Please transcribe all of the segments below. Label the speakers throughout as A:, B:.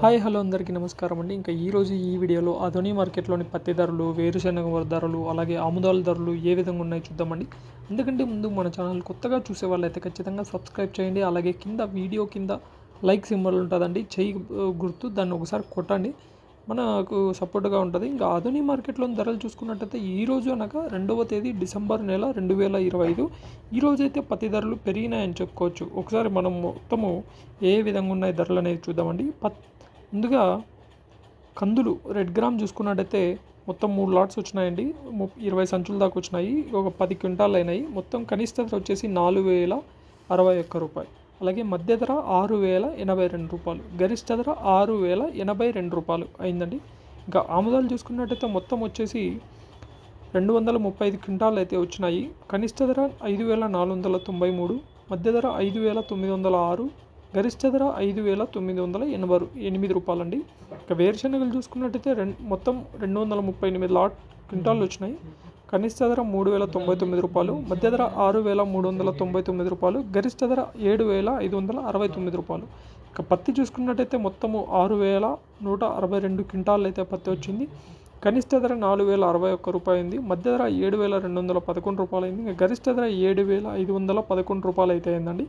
A: Hi hello అందరికీ నమస్కారం అండి. ఇంకా ఈరోజు ఈ వీడియోలో అధోని మార్కెట్లోని పత్తి ధరలు వేరుశనగ ధరలు అలాగే ఆముదాల ధరలు ఏ విధంగా ఉన్నాయో చూద్దామండి. ఎందుకంటే ముందు మన ఛానల్ కొత్తగా చూసే వాళ్ళైతే ఖచ్చితంగా సబ్స్క్రైబ్ చేయండి. అలాగే కింద వీడియో కింద లైక్ సింబల్ ఉంటుందండి. చెయ్యి గుర్తు దాన్ని ఒకసారి కొట్టండి. మనకు సపోర్ట్గా ఉంటుంది. ఇంకా ఆధునిక మార్కెట్లోని ధరలు చూసుకున్నట్టయితే ఈ రోజు అనగా రెండవ తేదీ డిసెంబర్ నెల రెండు వేల ఇరవై ఐదు. ఈ అయితే పత్తి ధరలు పెరిగినాయని చెప్పుకోవచ్చు. ఒకసారి మనం మొత్తము ఏ విధంగా ఉన్నాయి ధరలు అనేది చూద్దామండి. పత్ ముందుగా కందులు రెడ్ గ్రామ్ చూసుకున్నట్టయితే మొత్తం మూడు లాట్స్ వచ్చినాయండి. ము- ఇరవై సంచుల దాకా వచ్చినాయి. ఒక పది క్వింటాలు అయినాయి. మొత్తం కనిష్ట ధర వచ్చేసి నాలుగు వేల అరవై ఒక్క రూపాయలు అలాగే మధ్య ధర ఆరు వేల ఎనభై రెండు రూపాయలు. గరిష్ట ధర ఆరు వేల ఎనభై రెండు రూపాయలు అయిందండి. ఇంకా ఆముదాలు చూసుకున్నట్టయితే మొత్తం వచ్చేసి రెండు వందల ముప్పై ఐదు క్వింటాలు అయితే వచ్చినాయి. కనిష్ట ధర ఐదు వేల నాలుగు వందల తొంభై మూడు మధ్య ధర ఐదు వేల తొమ్మిది వందల ఆరు గరిష్ట ధర ఐదు వేల తొమ్మిది వందల ఎనభై ఎనిమిది రూపాయలండి. ఇక వేరుశనగలు చూసుకున్నట్టయితే రెండు మొత్తం రెండు వందల ముప్పై ఎనిమిది లాట్ క్వింటాలు వచ్చినాయి. కనిష్ట ధర మూడు వేల తొంభై తొమ్మిది రూపాయలు మధ్య ధర ఆరు వేల మూడు వందల తొంభై తొమ్మిది రూపాయలు గరిష్ట ధర ఏడు వేల ఐదు వందల అరవై తొమ్మిది రూపాయలు. ఇక పత్తి చూసుకున్నట్టయితే మొత్తము ఆరు వేల నూట అరవై రెండు క్వింటాలు అయితే పత్తి వచ్చింది. కనిష్ట ధర నాలుగు వేల అరవై ఒక్క రూపాయలు ఉంది మధ్య ధర ఏడు వేల రెండు వందల పదకొండు రూపాయలు అయింది ఇంకా గరిష్ట ధర ఏడు వేల ఐదు వందల పదకొండు రూపాయలు అయితే అయిందండి.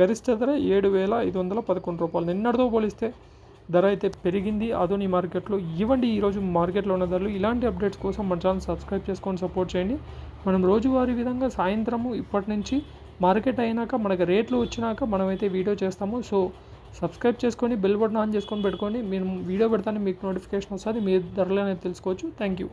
A: గరిష్ట ధర ఏడు వేల ఐదు వందల పదకొండు రూపాయలు. నిన్నటితో పోలిస్తే ధర అయితే పెరిగింది. అదోని మార్కెట్లో ఇవ్వండి. ఈరోజు మార్కెట్లో ఉన్న ధరలు ఇలాంటి అప్డేట్స్ కోసం మన ఛానల్ సబ్స్క్రైబ్ చేసుకొని సపోర్ట్ చేయండి. మనం రోజువారీ విధంగా సాయంత్రము ఇప్పటి నుంచి మార్కెట్ అయినాక మనకి రేట్లు వచ్చినాక మనమైతే వీడియో చేస్తాము. సో సబ్స్క్రైబ్ చేసుకొని బెల్ బటన్ ఆన్ చేసుకొని పెట్టుకోండి. మేము వీడియో పెడతానే మీకు నోటిఫికేషన్ వస్తుంది మీ ధరలు అనేది తెలుసుకోవచ్చు. Thank you